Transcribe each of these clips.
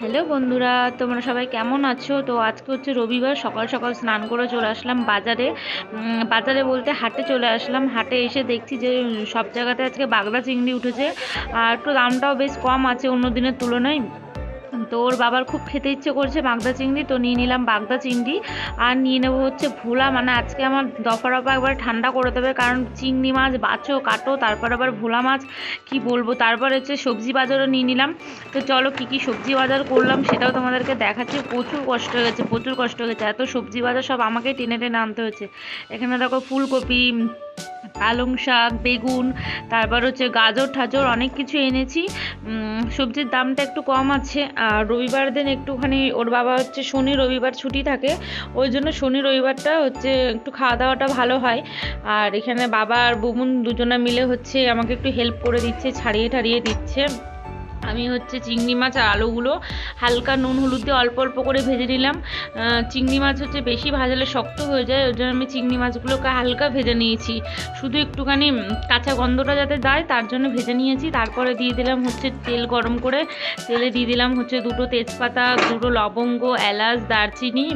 Hello বন্ধুরা, তোমরা সবাই কেমন আছো? তো আজকে হচ্ছে রবিবার, সকাল সকাল স্নান করে চলে আসলাম বাজারে। বাজারে বলতে হাটে চলে আসলাম। হাটে এসে দেখছি যে সব জায়গাতে আজকে বাগদা চিংড়ি উঠেছে। আর একটু দামটাও বেশ কম আছে অন্য দিনের তুলনায়। তো ওর বাবার খুব খেতে ইচ্ছে করছে বাগদা চিংড়ি, তো নিয়ে নিলাম বাগদা চিংড়ি। আর নিয়ে নেব হচ্ছে ভোলা মানে আজকে আমার দফা রফা একবার ঠান্ডা করে দেবে, কারণ চিংড়ি মাছ, বাছো, কাটো, তারপর আবার ভোলা মাছ, কি বলব? তারপর হচ্ছে সবজি বাজারও নিয়ে নিলাম। তো চলো কী কী সবজি বাজার করলাম সেটাও তোমাদেরকে দেখাচ্ছি। প্রচুর কষ্ট হয়ে গেছে প্রচুর কষ্ট হয়ে গেছে এত সবজি বাজার সব আমাকেই টেনে টেনে আনতে হয়েছে। এখানে দেখো ফুলকপি পালং শাক, বেগুন, তারপর হচ্ছে গাজর, ঠাজর অনেক কিছু এনেছি। সবজির দামটা একটু কম আছে। আর রবিবার দিন একটুখানি ওর বাবা হচ্ছে শনি, রবিবার ছুটি থাকে। ওই জন্য শনি, রবিবারটা হচ্ছে একটু খাওয়া দাওয়াটা ভালো হয়। আর এখানে বাবা আর বুবুন দুজনে মিলে হচ্ছে আমাকে একটু হেল্প করে দিচ্ছে, ছাড়িয়ে, ঠাড়িয়ে দিচ্ছে। আমি হচ্ছে চিংড়ি মাছ আর আলুগুলো হালকা নুন, হলুদ দিয়ে অল্প অল্প করে ভেজে নিলাম। চিংড়ি মাছ হচ্ছে বেশি ভাজালে শক্ত হয়ে যায়, ওই জন্য আমি চিংড়ি মাছগুলোকে হালকা ভেজে নিয়েছি। শুধু একটুখানি কাঁচা গন্ধটা যাতে দেয়, তার জন্য ভেজে নিয়েছি। তারপরে দিয়ে দিলাম হচ্ছে তেল গরম করে, তেলে দিয়ে দিলাম হচ্ছে দুটো তেজপাতা, দুটো লবঙ্গ, এলাচ, দারচিনি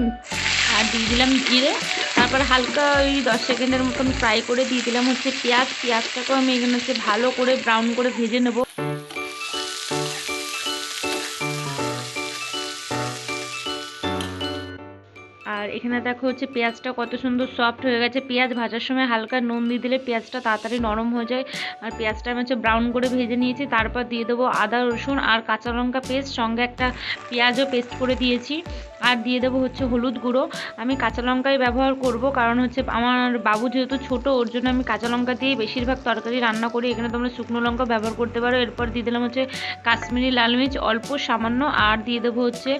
আর দিয়ে দিলাম জিরে। তারপর হালকা ওই দশ সেকেন্ডের মতন ফ্রাই করে দিয়ে দিলাম হচ্ছে পেঁয়াজ। পেঁয়াজটাকেও আমি এখানে হচ্ছে ভালো করে ব্রাউন করে ভেজে নেব। এখানে দেখো হচ্ছে পেঁয়াজটা কত সুন্দর সফট হয়ে গেছে। পেঁয়াজ ভাজার সময় হালকা নুন দিয়ে দিলে পেঁয়াজটা তাড়াতাড়ি নরম হয়ে যায়। আর পেঁয়াজটা আমি হচ্ছে ব্রাউন করে ভেজে নিয়েছি, তারপর দিয়ে দেবো আদা, রসুন আর কাঁচা লঙ্কা পেস্ট সঙ্গে একটা পেঁয়াজও পেস্ট করে দিয়েছি। আর দিয়ে দেবো হচ্ছে হলুদ গুঁড়ো। আমি কাঁচা লঙ্কাই ব্যবহার করব, কারণ হচ্ছে আমার বাবু যেহেতু ছোট, ওর জন্য আমি কাঁচা লঙ্কা দিয়ে বেশিরভাগ তরকারি রান্না করি। এখানে তোমরা শুকনো লঙ্কা ব্যবহার করতে পারো। এরপর দিয়ে দিলাম হচ্ছে কাশ্মীরি লাল মির্চ, অল্প সামান্য। আর দিয়ে দেবো হচ্ছে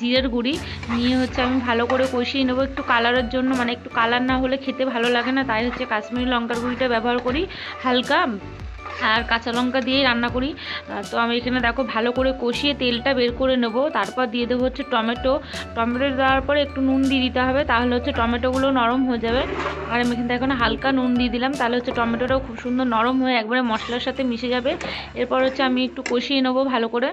জিরের গুঁড়ি। নিয়ে হচ্ছে আমি ভালো করে কষিয়ে নেব, একটু কালারের জন্য মানে একটু কালার না হলে খেতে ভালো লাগে না, তাই হচ্ছে কাশ্মীরি লঙ্কার গুঁড়িটা ব্যবহার করি, হালকা, আর কাঁচা লঙ্কা দিয়েই রান্না করি। তো আমি এখানে দেখো ভালো করে কষিয়ে তেলটা বের করে নেব, তারপর দিয়ে দেবো হচ্ছে টমেটো। টমেটো দেওয়ার পরে একটু নুন দিয়ে দিতে হবে, তাহলে হচ্ছে টমেটোগুলো নরম হয়ে যাবে। আর আমি এখানে এখন হালকা নুন দিয়ে দিলাম, তাহলে হচ্ছে টমেটোটাও খুব সুন্দর নরম হয়ে একবারে মশলার সাথে মিশে যাবে। এরপর হচ্ছে আমি একটু কষিয়ে নেব ভালো করে।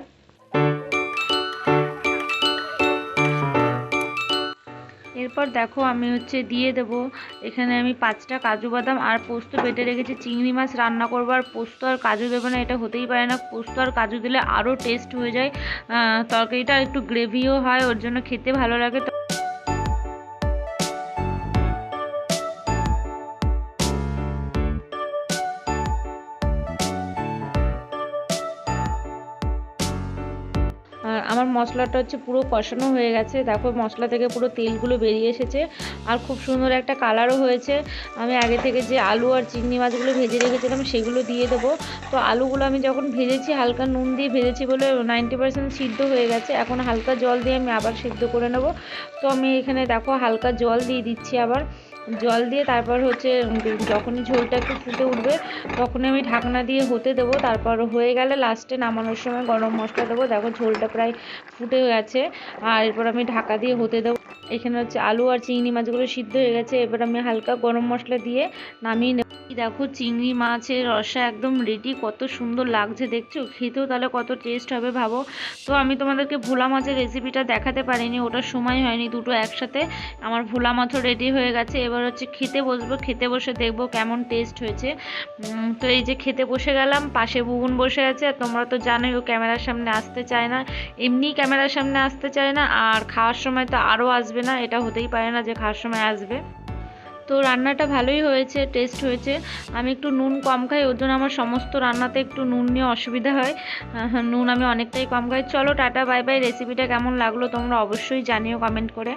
এরপর দেখো আমি হচ্ছে দিয়ে দেবো। এখানে আমি পাঁচটা কাজু বাদাম আর পোস্ত বেটে রেখেছি। চিংড়ি মাছ রান্না করব আর পোস্ত আর কাজু দেবে না, এটা হতেই পারে না। পোস্ত আর কাজু দিলে আরও টেস্ট হয়ে যায়। তরকারিটা একটু গ্রেভিও হয়, ওর জন্য খেতে ভালো লাগে। আর আমার মশলাটা হচ্ছে পুরো কষানো হয়ে গেছে। দেখো মশলা থেকে পুরো তেলগুলো বেরিয়ে এসেছে। আর খুব সুন্দর একটা কালারও হয়েছে। আমি আগে থেকে যে আলু আর চিংড়ি মাছগুলো ভেজে রেখেছিলাম, সেগুলো দিয়ে দেবো। তো আলুগুলো আমি যখন ভেজেছি, হালকা নুন দিয়ে ভেজেছি বলে নাইনটি পার্সেন্ট সিদ্ধ হয়ে গেছে। এখন হালকা জল দিয়ে আমি আবার সিদ্ধ করে নেব। তো আমি এখানে দেখো হালকা জল দিয়ে দিচ্ছি আবার। জল দিয়ে তারপর হচ্ছে যখনই ঝোলটা একটু ফুটে উঠবে, তখনই আমি ঢাকনা দিয়ে হতে দেবো। তারপর হয়ে গেলে লাস্টে নামানোর সময় গরম মশলা দেবো। দেখো ঝোলটা প্রায় ফুটে গেছে। আর এরপর আমি ঢাকা দিয়ে হতে দেবো। এখানে হচ্ছে আলু আর চিংড়ি মাছগুলো সিদ্ধ হয়ে গেছে। এবার আমি হালকা গরম মশলা দিয়ে নামিয়ে নেব। দেখো চিংড়ি মাছের রসা একদম রেডি কত সুন্দর লাগছে দেখছ? খেতেও তাহলে কত টেস্ট হবে ভাবো? তো আমি তোমাদেরকে ভোলা মাছের রেসিপিটা দেখাতে পারিনি, ওটার সময় হয়নি। দুটো একসাথে আমার ভোলা মাছও রেডি হয়ে গেছে। এবার হচ্ছে খেতে বসবো, খেতে বসে দেখব কেমন টেস্ট হয়েছে। তো এই যে খেতে বসে গেলাম, পাশে বুবুন বসে আছে, আর তোমরা তো জানোই ও ক্যামেরার সামনে আসতে চায় না। এমনি ক্যামেরার সামনে আসতে চায় না, আর খাওয়ার সময় তো আরও আসবে না, এটা হতেই পারে না যে খাওয়ার সময় আসবে। তো রান্নাটা ভালোই হয়েছে টেস্ট হয়েছে। আমি একটু নুন কম খাই, ওর জন্য আমার সমস্ত রান্নাতে একটু নুন নিয়ে অসুবিধা হয়। নুন আমি অনেকটাই কম খাই। চলো টাটা, বাই বাই রেসিপিটা কেমন লাগল তোমরা অবশ্যই জানিও কমেন্ট করে।